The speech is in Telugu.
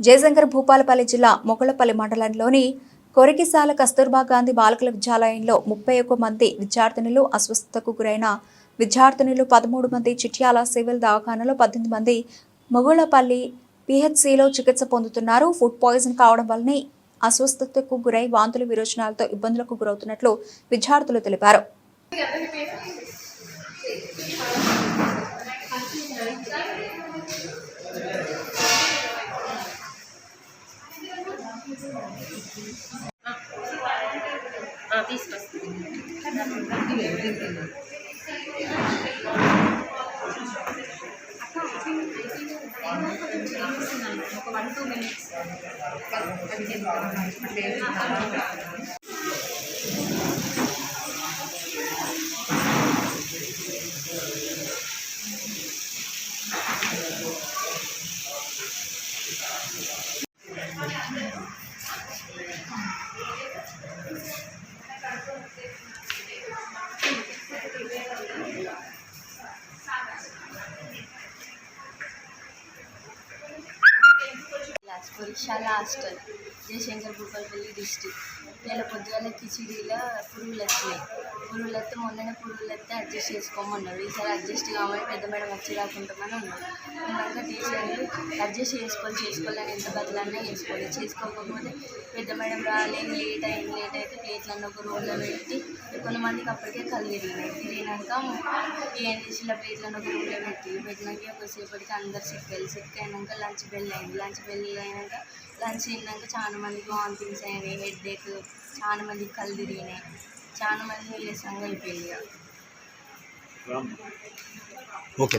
జయశంకర్ భూపాలపల్లి జిల్లా మొగలపల్లి మండలంలోని కొరికిసాల కస్తూర్బా గాంధీ బాలికల విద్యాలయంలో ముప్పై ఒక్క మంది విద్యార్థినులు అస్వస్థతకు గురైన విద్యార్థినులు పదమూడు మంది చిట్యాల సివిల్ దవాఖానలో పద్దెనిమిది మంది మొగుళ్ళపల్లి పిహెచ్సిలో చికిత్స పొందుతున్నారు. ఫుడ్ పాయిజన్ కావడం వల్లనే అస్వస్థతకు గురై వాంతులు విరోచనాలతో ఇబ్బందులకు గురవుతున్నట్లు విద్యార్థులు తెలిపారు. ఒక వన్ టూ మినిట్స్ క్లాస్ పరీక్షల హాస్టల్ జయశంకర్ భూపాలపల్లి డిస్టిక్ నెల పొద్దుగాల కిచిడీలో పురుగులు వచ్చినాయి పురుగులు వస్తే మొన్ననే పురుగులు వస్తే అడ్జస్ట్ చేసుకోమన్నారు. ఈసారి అడ్జస్ట్ కామని పెద్ద మేడం వచ్చి రాకుంటామని ఉన్నారు ఉన్నాక టీచర్లు అడ్జస్ట్ చేసుకోవాలి చేసుకోవాలని ఎంత బదులన్నా చేసుకోవాలి. చేసుకోకపోతే పెద్ద మేడం రాలేదు లేట్ అయింది. ప్లేట్లన్నీ ఒక రూమ్లో పెట్టి కొంతమందికి అప్పటికే కళ్ళు తిరిగినాయి తిరిగినాక ఏం చేసిన ప్లేట్లను ఒక రూమ్లో పెట్టి పెట్టినాక కొద్దిసేపటికి అందరు సిక్కారు సిక్ అయినాక లంచ్ బెల్ అయింది. లంచ్ బెల్ అయినాక లంచ్ తిన్నాక చాలా మందికి వామిటింగ్స్ అయినాయి హెడ్ ఏక్ చాలా మందికి కళ్ళు తిరిగినాయి. చాలా మంది నీరసంగా అయిపోయింది. ఓకే.